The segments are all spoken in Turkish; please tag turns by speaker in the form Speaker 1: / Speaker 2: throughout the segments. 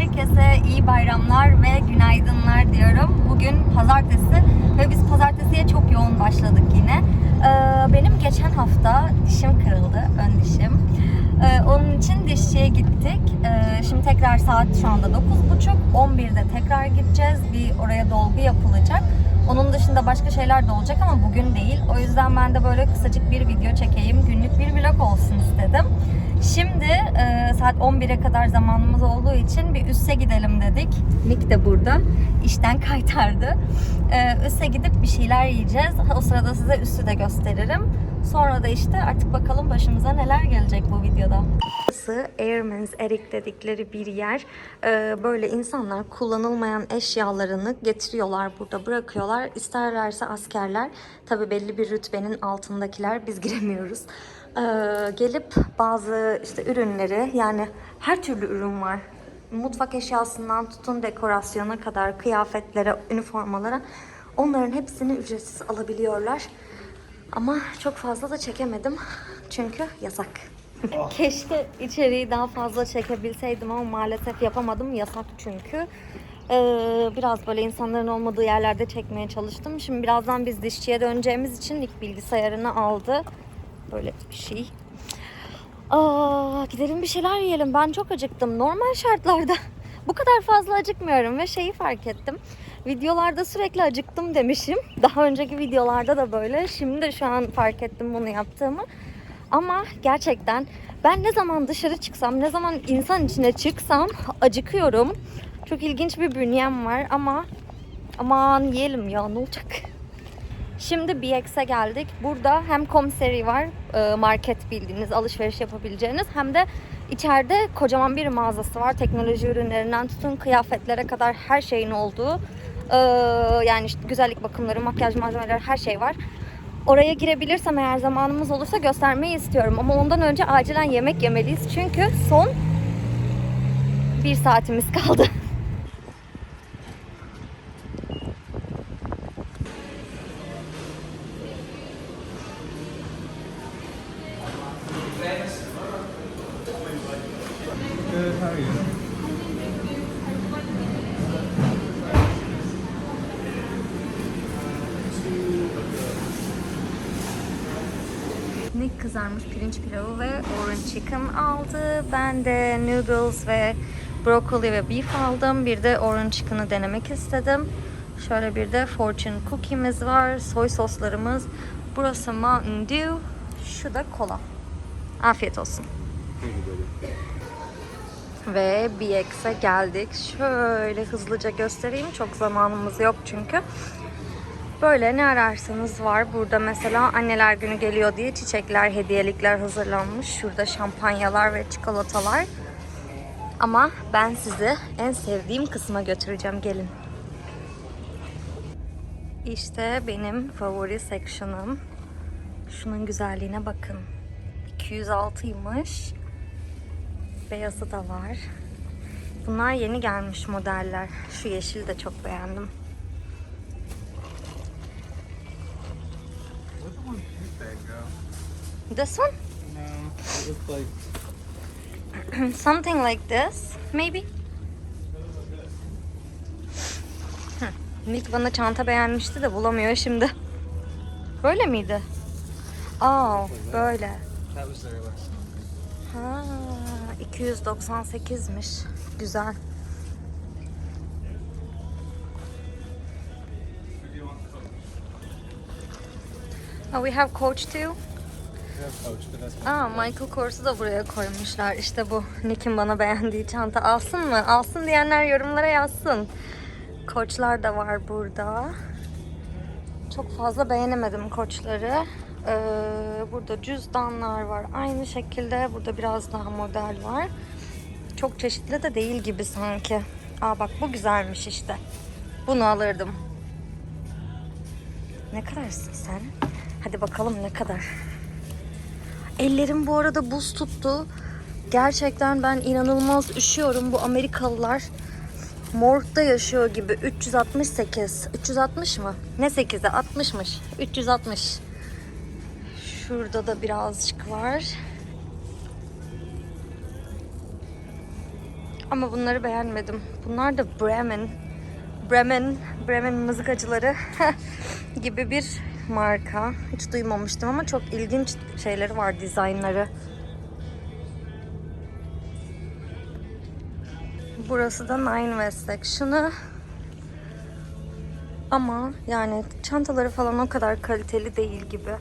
Speaker 1: Herkese iyi bayramlar ve günaydınlar diyorum. Bugün pazartesi ve biz pazartesiye çok yoğun başladık yine. Ee, benim geçen hafta dişim kırıldı, ön dişim. Ee, onun için dişçiye gittik. Ee, şimdi tekrar saat şu anda 9.30. 11'de tekrar gideceğiz. Bir oraya dolgu yapılacak. Onun dışında başka şeyler de olacak ama bugün değil. O yüzden ben de böyle kısacık bir video çekeyim. Günlük bir vlog olsun istedim. Şimdi e, saat 11'e kadar zamanımız olduğu için bir üsse gidelim dedik. Nick de burada. İşten kaytardı. E, üsse gidip bir şeyler yiyeceğiz. O sırada size üssü de gösteririm. Sonra da işte artık bakalım başımıza neler gelecek bu videoda. Burası Airman's Eric dedikleri bir yer. Ee, böyle insanlar kullanılmayan eşyalarını getiriyorlar burada bırakıyorlar. İsterlerse askerler, tabi belli bir rütbenin altındakiler biz giremiyoruz. Ee, gelip bazı işte ürünleri yani her türlü ürün var. Mutfak eşyasından tutun dekorasyona kadar kıyafetlere, üniformalara onların hepsini ücretsiz alabiliyorlar. Ama çok fazla da çekemedim çünkü yasak. Keşke içeriği daha fazla çekebilseydim ama maalesef yapamadım. Yasak çünkü. Ee, biraz böyle insanların olmadığı yerlerde çekmeye çalıştım. Şimdi birazdan biz dişçiye döneceğimiz için ilk bilgisayarını aldı. Böyle bir şey. Aa, gidelim bir şeyler yiyelim. Ben çok acıktım. Normal şartlarda bu kadar fazla acıkmıyorum ve şeyi fark ettim. Videolarda sürekli acıktım demişim. Daha önceki videolarda da böyle. Şimdi de şu an fark ettim bunu yaptığımı. Ama gerçekten ben ne zaman dışarı çıksam, ne zaman insan içine çıksam acıkıyorum. Çok ilginç bir bünyem var ama aman yiyelim ya ne olacak? Şimdi BX'e geldik. Burada hem komiseri var, e, market bildiğiniz, alışveriş yapabileceğiniz hem de içeride kocaman bir mağazası var. Teknoloji ürünlerinden tutun kıyafetlere kadar her şeyin olduğu. E, Yani işte güzellik bakımları, makyaj malzemeleri her şey var. Oraya girebilirsem eğer zamanımız olursa göstermeyi istiyorum. Ama ondan önce acilen yemek yemeliyiz. Çünkü son bir saatimiz kaldı. kızarmış pirinç pilavı ve orange chicken aldı. Ben de noodles ve broccoli ve beef aldım. Bir de orange chicken'ı denemek istedim. Şöyle bir de fortune cookie'miz var. Soy soslarımız. Burası Mountain Dew. Şu da kola. Afiyet olsun. Ve BX'e geldik. Şöyle hızlıca göstereyim. Çok zamanımız yok çünkü. Böyle ne ararsanız var. Burada mesela anneler günü geliyor diye çiçekler, hediyelikler hazırlanmış. Şurada şampanyalar ve çikolatalar. Ama ben sizi en sevdiğim kısma götüreceğim. Gelin. İşte benim favori section'ım. Şunun güzelliğine bakın. 206'ymış. Beyazı da var. Bunlar yeni gelmiş modeller. Şu yeşili de çok beğendim. This one?
Speaker 2: No, it looks like
Speaker 1: Something like this, maybe. Nick bana çanta beğenmişti de bulamıyor şimdi. Böyle miydi? Aa, böyle. Ha, 298'miş. Güzel. Oh, we have coach too. Aa, Michael Kors'u da buraya koymuşlar. İşte bu. Nick'in bana beğendiği çanta. Alsın mı? Alsın diyenler yorumlara yazsın. Koçlar da var burada. Çok fazla beğenemedim koçları. Ee, burada cüzdanlar var. Aynı şekilde burada biraz daha model var. Çok çeşitli de değil gibi sanki. Aa bak bu güzelmiş işte. Bunu alırdım. Ne kadarsın sen? Hadi bakalım ne kadar. Ellerim bu arada buz tuttu. Gerçekten ben inanılmaz üşüyorum. Bu Amerikalılar morgda yaşıyor gibi. 368. 360 mı? Ne 8'i? 60'mış. 360. Şurada da birazcık var. Ama bunları beğenmedim. Bunlar da Bremen. Bremen, Bremen mızıkacıları gibi bir marka. Hiç duymamıştım ama çok ilginç şeyleri var, dizaynları. Burası da Nine West Section'ı. Ama yani çantaları falan o kadar kaliteli değil gibi.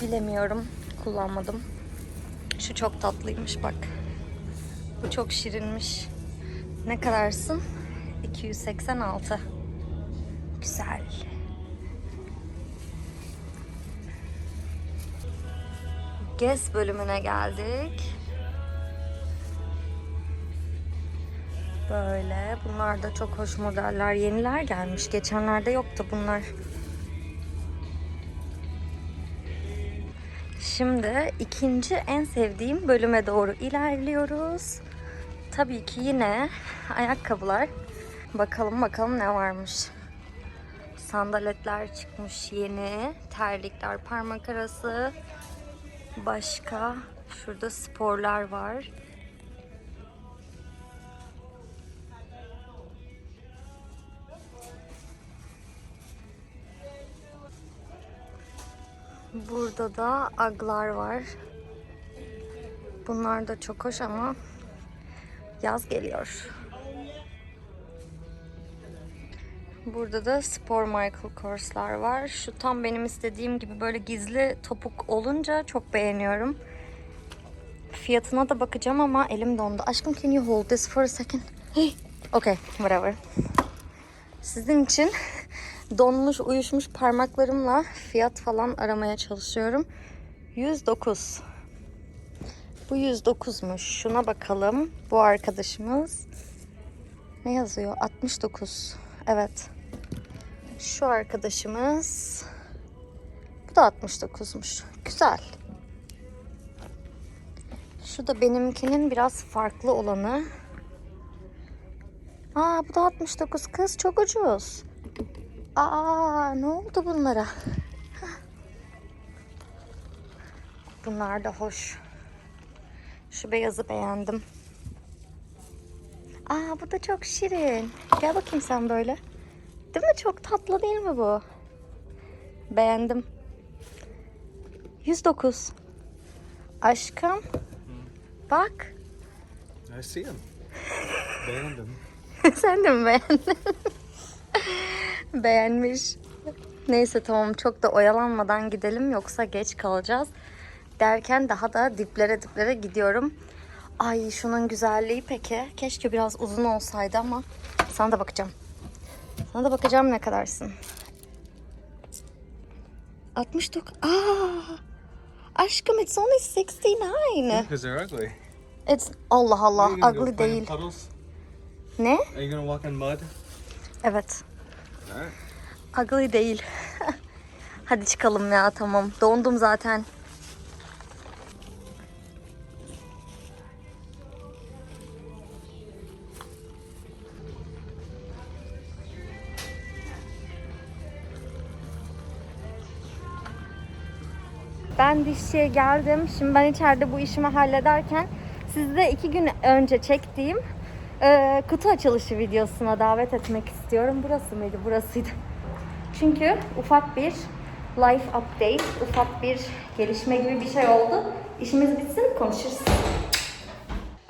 Speaker 1: Bilemiyorum. Kullanmadım. Şu çok tatlıymış bak. Bu çok şirinmiş. Ne kadarsın? 286. Güzel. Gez bölümüne geldik. Böyle. Bunlar da çok hoş modeller. Yeniler gelmiş. Geçenlerde yoktu bunlar. Şimdi ikinci en sevdiğim bölüme doğru ilerliyoruz. Tabii ki yine ayakkabılar. Bakalım bakalım ne varmış. Sandaletler çıkmış yeni. Terlikler parmak arası. Başka şurada sporlar var. Burada da aglar var. Bunlar da çok hoş ama yaz geliyor. Burada da spor Michael Kors'lar var. Şu tam benim istediğim gibi böyle gizli topuk olunca çok beğeniyorum. Fiyatına da bakacağım ama elim dondu. Aşkım can you hold this for a second? Hey. Okay, whatever. Sizin için donmuş, uyuşmuş parmaklarımla fiyat falan aramaya çalışıyorum. 109. Bu 109'muş. Şuna bakalım. Bu arkadaşımız ne yazıyor? 69. Evet. Şu arkadaşımız bu da 69'muş. Güzel. Şu da benimkinin biraz farklı olanı. Aa bu da 69 kız çok ucuz. Aa ne oldu bunlara? Bunlar da hoş. Şu beyazı beğendim. Aa bu da çok şirin. Gel bakayım sen böyle. Değil mi? Çok tatlı değil mi bu? Beğendim. 109. Aşkım. Bak.
Speaker 2: I see him. Beğendim.
Speaker 1: Sen de mi beğendin? Beğenmiş. Neyse tamam çok da oyalanmadan gidelim yoksa geç kalacağız. Derken daha da diplere diplere gidiyorum. Ay şunun güzelliği peki. Keşke biraz uzun olsaydı ama sana da bakacağım. Sana da bakacağım ne kadarsın. 69. Aa! Aşkım it's only 69.
Speaker 2: Because they're ugly.
Speaker 1: It's Allah Allah ugly değil. Ne?
Speaker 2: Are you gonna walk in mud?
Speaker 1: Evet.
Speaker 2: Alright.
Speaker 1: Ugly değil. Hadi çıkalım ya tamam. Dondum zaten. Ben dişçiye geldim. Şimdi ben içeride bu işimi hallederken size iki gün önce çektiğim e, kutu açılışı videosuna davet etmek istiyorum. Burası mıydı? Burasıydı. Çünkü ufak bir life update, ufak bir gelişme gibi bir şey oldu. İşimiz bitsin konuşuruz.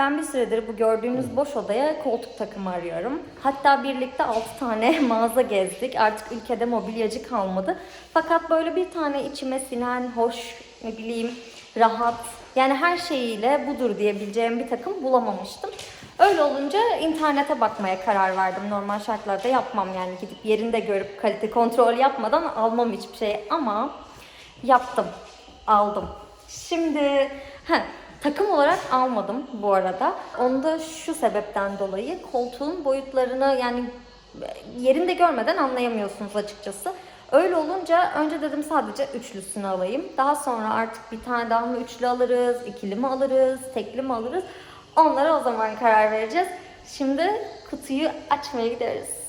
Speaker 1: Ben bir süredir bu gördüğünüz boş odaya koltuk takımı arıyorum. Hatta birlikte 6 tane mağaza gezdik. Artık ülkede mobilyacı kalmadı. Fakat böyle bir tane içime sinen, hoş, ne bileyim, rahat, yani her şeyiyle budur diyebileceğim bir takım bulamamıştım. Öyle olunca internete bakmaya karar verdim. Normal şartlarda yapmam yani gidip yerinde görüp kalite kontrol yapmadan almam hiçbir şey ama yaptım, aldım. Şimdi heh, takım olarak almadım bu arada. Onu da şu sebepten dolayı koltuğun boyutlarını yani yerinde görmeden anlayamıyorsunuz açıkçası. Öyle olunca önce dedim sadece üçlüsünü alayım. Daha sonra artık bir tane daha mı üçlü alırız, ikili mi alırız, tekli mi alırız? Onlara o zaman karar vereceğiz. Şimdi kutuyu açmaya gidiyoruz.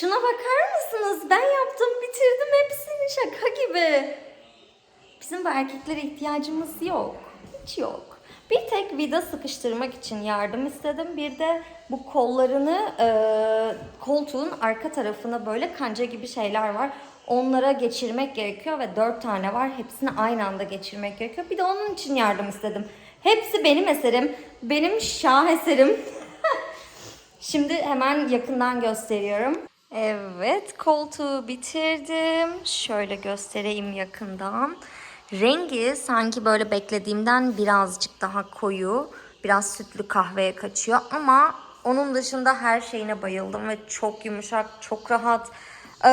Speaker 1: Şuna bakar mısınız? Ben yaptım, bitirdim hepsini şaka gibi. Bizim bu erkeklere ihtiyacımız yok. Hiç yok. Bir tek vida sıkıştırmak için yardım istedim. Bir de bu kollarını e, koltuğun arka tarafına böyle kanca gibi şeyler var. Onlara geçirmek gerekiyor ve dört tane var. Hepsini aynı anda geçirmek gerekiyor. Bir de onun için yardım istedim. Hepsi benim eserim. Benim şaheserim. Şimdi hemen yakından gösteriyorum. Evet, koltuğu bitirdim. Şöyle göstereyim yakından. Rengi sanki böyle beklediğimden birazcık daha koyu. Biraz sütlü kahveye kaçıyor ama onun dışında her şeyine bayıldım ve çok yumuşak, çok rahat. Ee,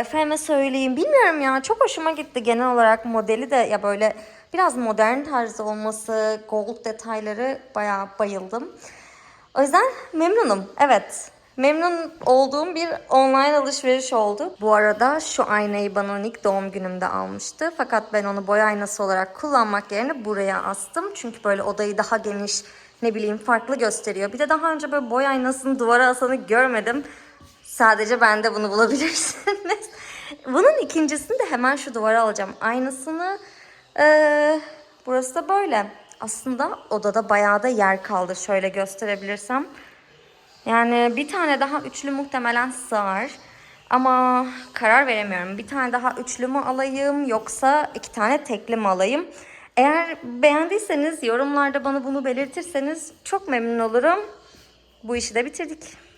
Speaker 1: efendime söyleyeyim bilmiyorum ya çok hoşuma gitti genel olarak modeli de ya böyle biraz modern tarzı olması, gold detayları bayağı bayıldım. O yüzden memnunum. Evet. Memnun olduğum bir online alışveriş oldu. Bu arada şu aynayı bana Nick doğum günümde almıştı. Fakat ben onu boy aynası olarak kullanmak yerine buraya astım. Çünkü böyle odayı daha geniş, ne bileyim farklı gösteriyor. Bir de daha önce böyle boy aynasını duvara asanı görmedim. Sadece bende bunu bulabilirsiniz. Bunun ikincisini de hemen şu duvara alacağım. Aynısını ee, burası da böyle. Aslında odada bayağı da yer kaldı. Şöyle gösterebilirsem. Yani bir tane daha üçlü muhtemelen sığar. Ama karar veremiyorum. Bir tane daha üçlü mü alayım yoksa iki tane tekli mi alayım? Eğer beğendiyseniz yorumlarda bana bunu belirtirseniz çok memnun olurum. Bu işi de bitirdik.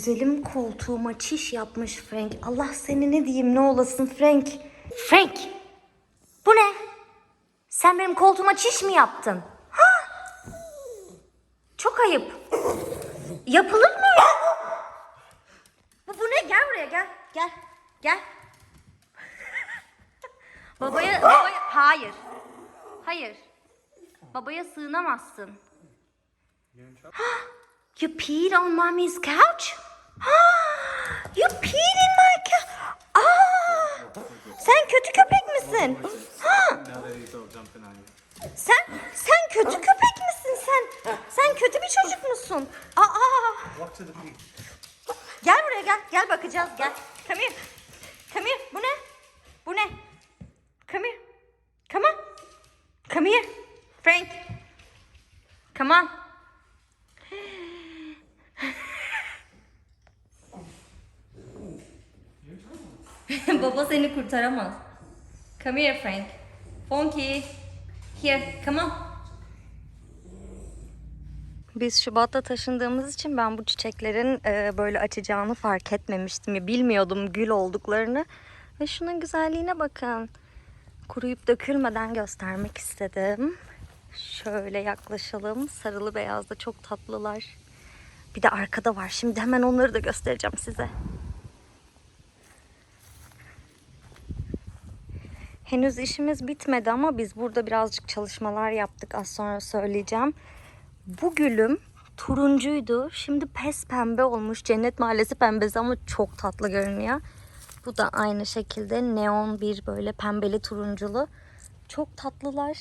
Speaker 1: Güzelim koltuğuma çiş yapmış Frank. Allah seni ne diyeyim ne olasın Frank. Frank! Bu ne? Sen benim koltuğuma çiş mi yaptın? Ha? Çok ayıp. Yapılır mı ya? Bu, bu ne? Gel buraya gel. Gel. Gel. babaya, babaya... Hayır. Hayır. Babaya sığınamazsın. You peed on mommy's couch? you peed my couch. Aa, sen kötü köpek misin? Ha, sen sen kötü köpek misin sen? Sen kötü bir çocuk musun? Aa, gel buraya gel. Gel bakacağız gel. Come here. Come here. Bu ne? Bu ne? Come here. Come on. Come here. Frank. Come on. Baba seni kurtaramaz. Come here Frank. Funky. Here, come on. Biz Şubat'ta taşındığımız için ben bu çiçeklerin e, böyle açacağını fark etmemiştim. Bilmiyordum gül olduklarını. Ve şunun güzelliğine bakın. Kuruyup dökülmeden göstermek istedim. Şöyle yaklaşalım. Sarılı beyazda çok tatlılar. Bir de arkada var. Şimdi hemen onları da göstereceğim size. Henüz işimiz bitmedi ama biz burada birazcık çalışmalar yaptık. Az sonra söyleyeceğim. Bu gülüm turuncuydu. Şimdi pes pembe olmuş. Cennet mahallesi pembesi ama çok tatlı görünüyor. Bu da aynı şekilde neon bir böyle pembeli turunculu. Çok tatlılar.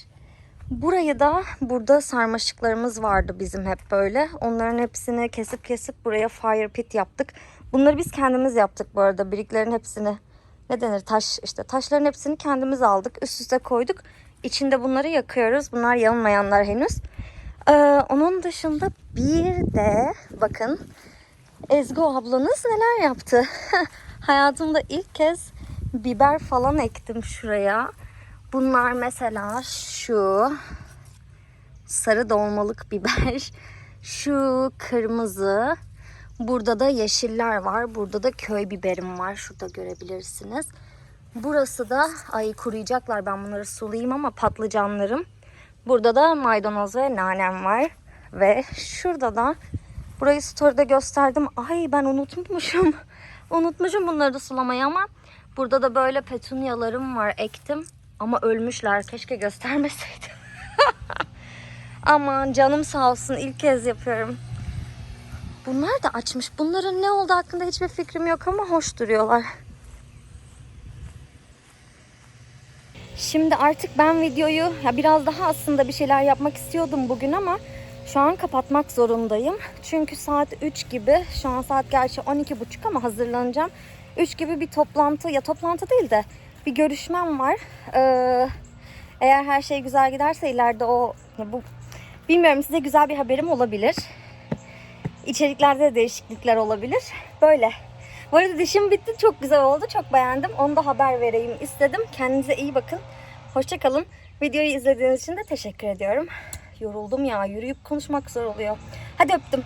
Speaker 1: Burayı da burada sarmaşıklarımız vardı bizim hep böyle. Onların hepsini kesip kesip buraya fire pit yaptık. Bunları biz kendimiz yaptık bu arada. Biriklerin hepsini ne denir taş işte taşların hepsini kendimiz aldık. Üst üste koyduk. İçinde bunları yakıyoruz. Bunlar yanmayanlar henüz. Ee, onun dışında bir de bakın Ezgi ablanız neler yaptı. Hayatımda ilk kez biber falan ektim şuraya. Bunlar mesela şu sarı dolmalık biber, şu kırmızı, burada da yeşiller var, burada da köy biberim var. Şurada görebilirsiniz. Burası da ay kuruyacaklar ben bunları sulayayım ama patlıcanlarım. Burada da maydanoz ve nanem var. Ve şurada da burayı story'de gösterdim. Ay ben unutmuşum. unutmuşum bunları da sulamayı ama burada da böyle petunyalarım var ektim. Ama ölmüşler. Keşke göstermeseydim. Aman canım sağ olsun. ilk kez yapıyorum. Bunlar da açmış. Bunların ne olduğu hakkında hiçbir fikrim yok ama hoş duruyorlar. Şimdi artık ben videoyu ya biraz daha aslında bir şeyler yapmak istiyordum bugün ama şu an kapatmak zorundayım. Çünkü saat 3 gibi, şu an saat gerçi 12.30 ama hazırlanacağım. 3 gibi bir toplantı, ya toplantı değil de bir görüşmem var. Ee, eğer her şey güzel giderse ileride o, bu bilmiyorum size güzel bir haberim olabilir. İçeriklerde de değişiklikler olabilir. Böyle. Bu arada dişim bitti. Çok güzel oldu. Çok beğendim. Onu da haber vereyim istedim. Kendinize iyi bakın. Hoşçakalın. Videoyu izlediğiniz için de teşekkür ediyorum. Yoruldum ya. Yürüyüp konuşmak zor oluyor. Hadi öptüm.